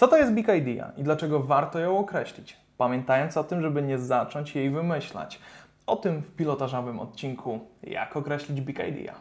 Co to jest Big Idea i dlaczego warto ją określić? Pamiętając o tym, żeby nie zacząć jej wymyślać. O tym w pilotażowym odcinku Jak określić Big Idea.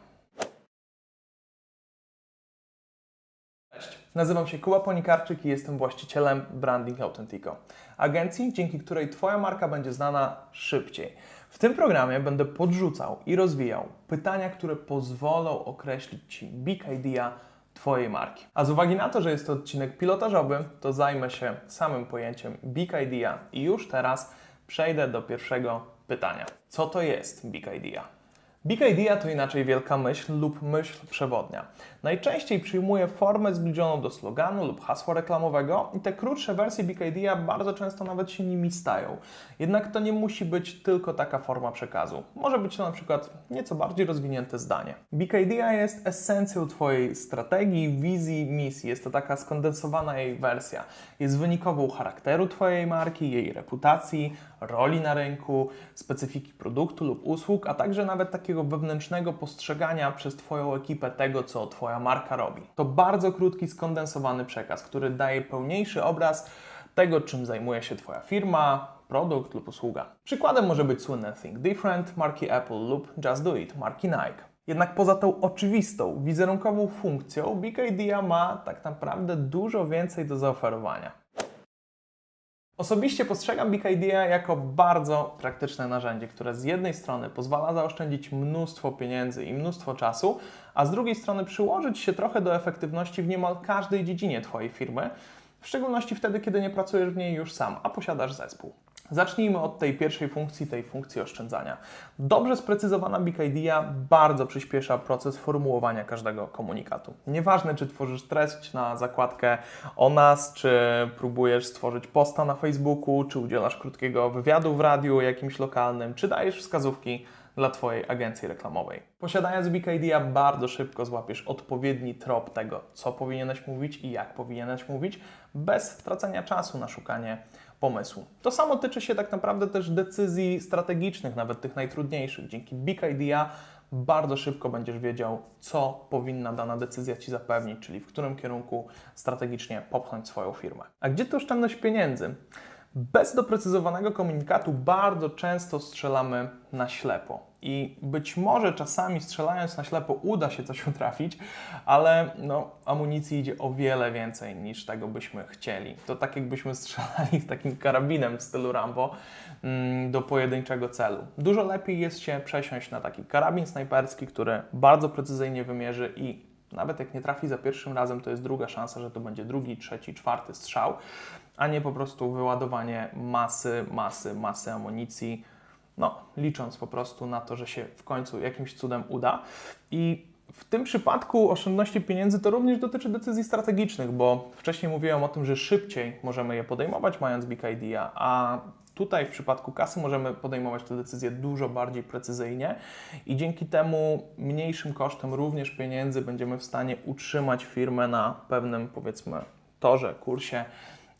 Cześć, nazywam się Kuba Ponikarczyk i jestem właścicielem Branding Authentico, agencji, dzięki której Twoja marka będzie znana szybciej. W tym programie będę podrzucał i rozwijał pytania, które pozwolą określić Ci Big Idea Twojej marki. A z uwagi na to, że jest to odcinek pilotażowy, to zajmę się samym pojęciem Big Idea i już teraz przejdę do pierwszego pytania. Co to jest Big Idea? Big Idea to inaczej wielka myśl lub myśl przewodnia. Najczęściej przyjmuje formę zbliżoną do sloganu lub hasła reklamowego i te krótsze wersje Big Idea bardzo często nawet się nimi stają. Jednak to nie musi być tylko taka forma przekazu. Może być to na przykład nieco bardziej rozwinięte zdanie. Big Idea jest esencją Twojej strategii, wizji, misji. Jest to taka skondensowana jej wersja. Jest wynikową charakteru Twojej marki, jej reputacji, roli na rynku, specyfiki produktu lub usług, a także nawet takiego wewnętrznego postrzegania przez Twoją ekipę tego, co Twoja marka robi. To bardzo krótki, skondensowany przekaz, który daje pełniejszy obraz tego, czym zajmuje się Twoja firma, produkt lub usługa. Przykładem może być słynne Think Different marki Apple lub Just Do It marki Nike. Jednak poza tą oczywistą, wizerunkową funkcją, Big Idea ma tak naprawdę dużo więcej do zaoferowania. Osobiście postrzegam Big Idea jako bardzo praktyczne narzędzie, które z jednej strony pozwala zaoszczędzić mnóstwo pieniędzy i mnóstwo czasu, a z drugiej strony przyłożyć się trochę do efektywności w niemal każdej dziedzinie Twojej firmy, w szczególności wtedy, kiedy nie pracujesz w niej już sam, a posiadasz zespół. Zacznijmy od tej pierwszej funkcji, tej funkcji oszczędzania. Dobrze sprecyzowana Big Idea bardzo przyspiesza proces formułowania każdego komunikatu. Nieważne, czy tworzysz treść na zakładkę o nas, czy próbujesz stworzyć posta na Facebooku, czy udzielasz krótkiego wywiadu w radiu jakimś lokalnym, czy dajesz wskazówki dla Twojej agencji reklamowej. Posiadając Big Idea bardzo szybko złapiesz odpowiedni trop tego, co powinieneś mówić i jak powinieneś mówić, bez tracenia czasu na szukanie pomysłu. To samo tyczy się tak naprawdę też decyzji strategicznych, nawet tych najtrudniejszych. Dzięki Big Idea bardzo szybko będziesz wiedział, co powinna dana decyzja Ci zapewnić, czyli w którym kierunku strategicznie popchnąć swoją firmę. A gdzie tu oszczędność pieniędzy? Bez doprecyzowanego komunikatu bardzo często strzelamy na ślepo. I być może czasami strzelając na ślepo uda się coś utrafić, ale no, amunicji idzie o wiele więcej niż tego byśmy chcieli. To tak jakbyśmy strzelali takim karabinem w stylu Rambo mm, do pojedynczego celu. Dużo lepiej jest się przesiąść na taki karabin snajperski, który bardzo precyzyjnie wymierzy i nawet jak nie trafi za pierwszym razem, to jest druga szansa, że to będzie drugi, trzeci, czwarty strzał, a nie po prostu wyładowanie masy, masy, masy amunicji no, licząc po prostu na to, że się w końcu jakimś cudem uda. I w tym przypadku oszczędności pieniędzy to również dotyczy decyzji strategicznych, bo wcześniej mówiłem o tym, że szybciej możemy je podejmować mając Idea, a tutaj w przypadku kasy możemy podejmować te decyzje dużo bardziej precyzyjnie i dzięki temu mniejszym kosztem również pieniędzy będziemy w stanie utrzymać firmę na pewnym powiedzmy torze, kursie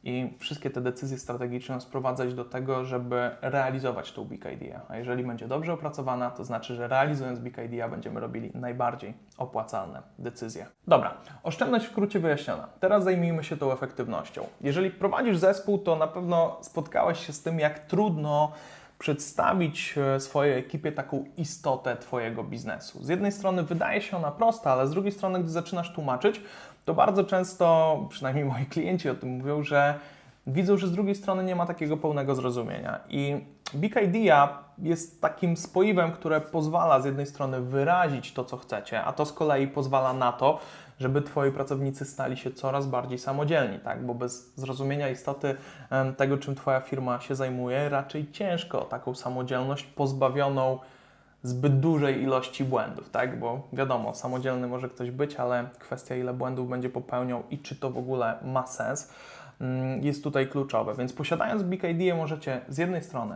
i wszystkie te decyzje strategiczne sprowadzać do tego, żeby realizować tą Big Idea. A jeżeli będzie dobrze opracowana, to znaczy, że realizując Big Idea będziemy robili najbardziej opłacalne decyzje. Dobra, oszczędność w skrócie wyjaśniona. Teraz zajmijmy się tą efektywnością. Jeżeli prowadzisz zespół, to na pewno spotkałeś się z tym, jak trudno przedstawić e, swojej ekipie taką istotę Twojego biznesu. Z jednej strony wydaje się ona prosta, ale z drugiej strony, gdy zaczynasz tłumaczyć, to bardzo często, przynajmniej moi klienci o tym mówią, że widzą, że z drugiej strony nie ma takiego pełnego zrozumienia. I Big Idea jest takim spoiwem, które pozwala z jednej strony wyrazić to, co chcecie, a to z kolei pozwala na to, żeby Twoi pracownicy stali się coraz bardziej samodzielni, tak? Bo bez zrozumienia istoty tego, czym Twoja firma się zajmuje, raczej ciężko taką samodzielność pozbawioną zbyt dużej ilości błędów, tak? Bo wiadomo, samodzielny może ktoś być, ale kwestia ile błędów będzie popełniał i czy to w ogóle ma sens, mm, jest tutaj kluczowe. Więc posiadając Idea możecie z jednej strony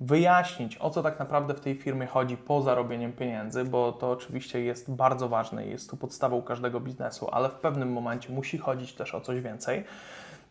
wyjaśnić, o co tak naprawdę w tej firmie chodzi poza robieniem pieniędzy, bo to oczywiście jest bardzo ważne i jest to podstawą każdego biznesu, ale w pewnym momencie musi chodzić też o coś więcej.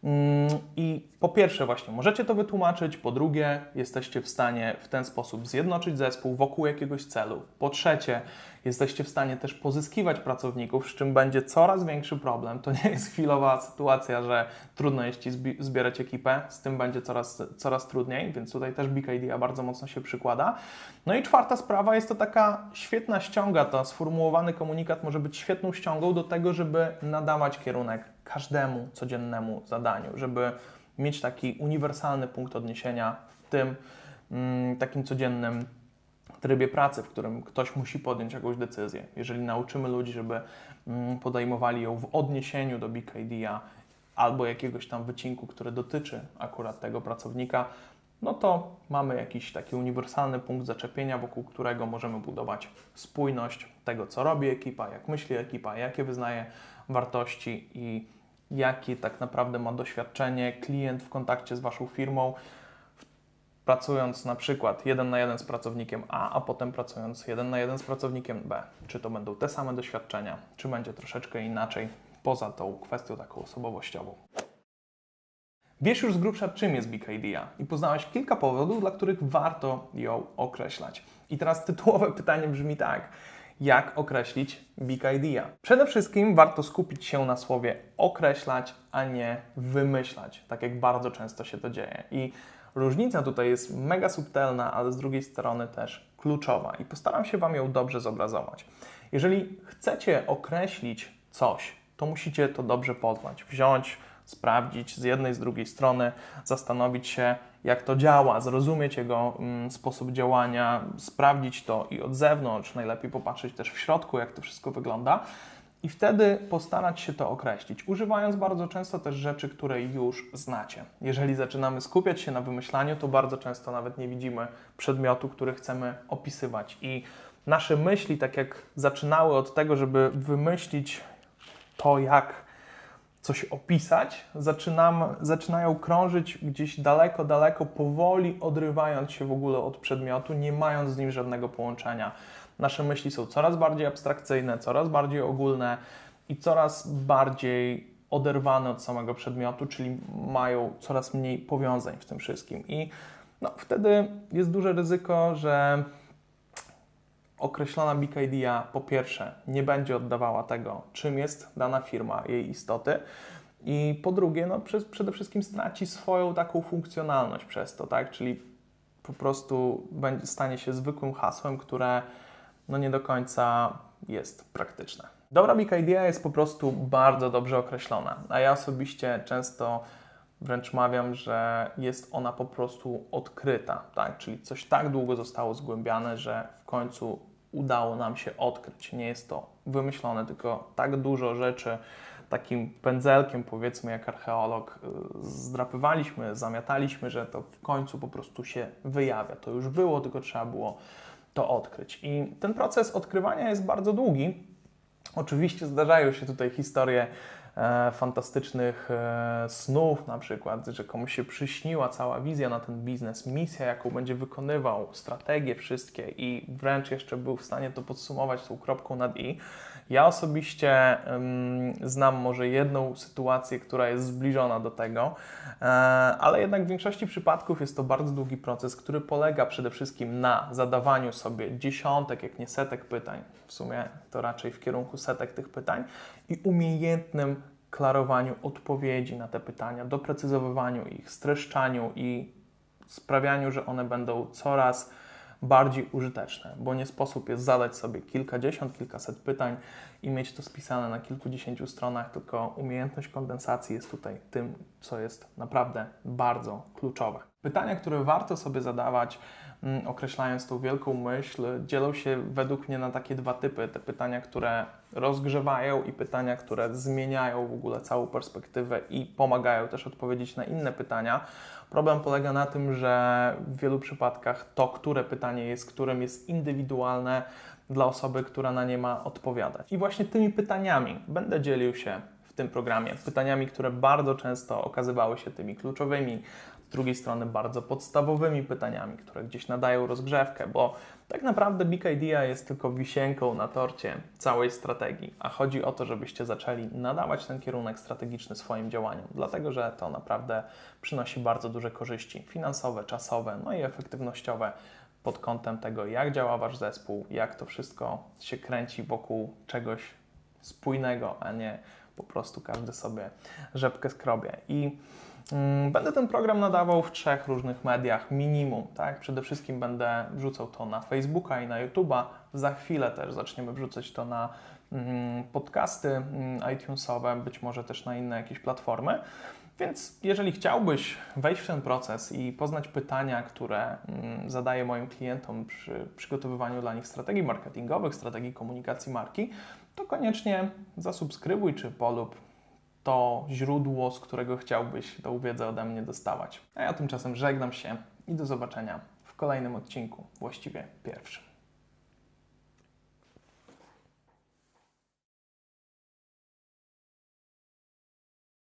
Mm, I po pierwsze, właśnie możecie to wytłumaczyć, po drugie, jesteście w stanie w ten sposób zjednoczyć zespół wokół jakiegoś celu. Po trzecie, jesteście w stanie też pozyskiwać pracowników, z czym będzie coraz większy problem. To nie jest chwilowa sytuacja, że trudno jest ci zbierać ekipę, z tym będzie coraz, coraz trudniej, więc tutaj też Big Idea bardzo mocno się przykłada. No i czwarta sprawa jest to taka świetna ściąga, to sformułowany komunikat może być świetną ściągą do tego, żeby nadawać kierunek każdemu codziennemu zadaniu, żeby mieć taki uniwersalny punkt odniesienia w tym mm, takim codziennym trybie pracy, w którym ktoś musi podjąć jakąś decyzję. Jeżeli nauczymy ludzi, żeby mm, podejmowali ją w odniesieniu do Big Idea albo jakiegoś tam wycinku, który dotyczy akurat tego pracownika, no to mamy jakiś taki uniwersalny punkt zaczepienia, wokół którego możemy budować spójność tego, co robi ekipa, jak myśli ekipa, jakie wyznaje wartości i jakie tak naprawdę ma doświadczenie klient w kontakcie z Waszą firmą, pracując na przykład jeden na jeden z pracownikiem A, a potem pracując jeden na jeden z pracownikiem B. Czy to będą te same doświadczenia, czy będzie troszeczkę inaczej poza tą kwestią taką osobowościową. Wiesz już z grubsza, czym jest Big Idea i poznałeś kilka powodów, dla których warto ją określać. I teraz tytułowe pytanie brzmi tak jak określić big idea. Przede wszystkim warto skupić się na słowie określać, a nie wymyślać, tak jak bardzo często się to dzieje. I różnica tutaj jest mega subtelna, ale z drugiej strony też kluczowa i postaram się Wam ją dobrze zobrazować. Jeżeli chcecie określić coś, to musicie to dobrze poznać, wziąć sprawdzić z jednej, z drugiej strony, zastanowić się, jak to działa, zrozumieć jego mm, sposób działania, sprawdzić to i od zewnątrz, najlepiej popatrzeć też w środku, jak to wszystko wygląda. I wtedy postarać się to określić, używając bardzo często też rzeczy, które już znacie. Jeżeli zaczynamy skupiać się na wymyślaniu, to bardzo często nawet nie widzimy przedmiotu, który chcemy opisywać. I nasze myśli, tak jak zaczynały od tego, żeby wymyślić to, jak coś opisać, zaczynam, zaczynają krążyć gdzieś daleko, daleko, powoli odrywając się w ogóle od przedmiotu, nie mając z nim żadnego połączenia. Nasze myśli są coraz bardziej abstrakcyjne, coraz bardziej ogólne i coraz bardziej oderwane od samego przedmiotu, czyli mają coraz mniej powiązań w tym wszystkim. I no, wtedy jest duże ryzyko, że określona Big Idea po pierwsze nie będzie oddawała tego, czym jest dana firma, jej istoty, i po drugie, no, przede wszystkim straci swoją taką funkcjonalność przez to, tak? Czyli po prostu będzie, stanie się zwykłym hasłem, które no, nie do końca jest praktyczne. Dobra Big Idea jest po prostu bardzo dobrze określona, a ja osobiście często wręcz mawiam, że jest ona po prostu odkryta, tak? Czyli coś tak długo zostało zgłębiane, że w końcu udało nam się odkryć. Nie jest to wymyślone, tylko tak dużo rzeczy takim pędzelkiem, powiedzmy, jak archeolog, y, zdrapywaliśmy, zamiataliśmy, że to w końcu po prostu się wyjawia. To już było, tylko trzeba było to odkryć. I ten proces odkrywania jest bardzo długi. Oczywiście zdarzają się tutaj historie fantastycznych e, snów, na przykład, że komuś się przyśniła cała wizja na ten biznes, misja, jaką będzie wykonywał, strategie wszystkie i wręcz jeszcze był w stanie to podsumować tą kropką nad i. Ja osobiście um, znam może jedną sytuację, która jest zbliżona do tego, e, ale jednak w większości przypadków jest to bardzo długi proces, który polega przede wszystkim na zadawaniu sobie dziesiątek, jak nie setek pytań, w sumie to raczej w kierunku setek tych pytań i umiejętnym klarowaniu odpowiedzi na te pytania, doprecyzowywaniu ich, streszczaniu i sprawianiu, że one będą coraz bardziej użyteczne, bo nie sposób jest zadać sobie kilkadziesiąt, kilkaset pytań i mieć to spisane na kilkudziesięciu stronach, tylko umiejętność kondensacji jest tutaj tym, co jest naprawdę bardzo kluczowe. Pytania, które warto sobie zadawać, mm, określając tą wielką myśl, dzielą się według mnie na takie dwa typy. Te pytania, które rozgrzewają i pytania, które zmieniają w ogóle całą perspektywę i pomagają też odpowiedzieć na inne pytania. Problem polega na tym, że w wielu przypadkach to, które pytanie jest, którym jest indywidualne dla osoby, która na nie ma odpowiadać. I właśnie tymi pytaniami będę dzielił się w tym programie. Pytaniami, które bardzo często okazywały się tymi kluczowymi, z drugiej strony bardzo podstawowymi pytaniami, które gdzieś nadają rozgrzewkę, bo tak naprawdę Big Idea jest tylko wisienką na torcie całej strategii, a chodzi o to, żebyście zaczęli nadawać ten kierunek strategiczny swoim działaniom, dlatego że to naprawdę przynosi bardzo duże korzyści finansowe, czasowe, no i efektywnościowe pod kątem tego, jak działa Wasz zespół, jak to wszystko się kręci wokół czegoś spójnego, a nie po prostu każdy sobie rzepkę skrobie. I mm, będę ten program nadawał w trzech różnych mediach minimum. Tak? Przede wszystkim będę wrzucał to na Facebooka i na YouTube'a. Za chwilę też zaczniemy wrzucać to na mm, podcasty mm, iTunesowe, być może też na inne jakieś platformy. Więc jeżeli chciałbyś wejść w ten proces i poznać pytania, które mm, zadaję moim klientom przy przygotowywaniu dla nich strategii marketingowych, strategii komunikacji marki, to koniecznie zasubskrybuj czy polub to źródło, z którego chciałbyś tą wiedzę ode mnie dostawać. A ja tymczasem żegnam się i do zobaczenia w kolejnym odcinku, właściwie pierwszym.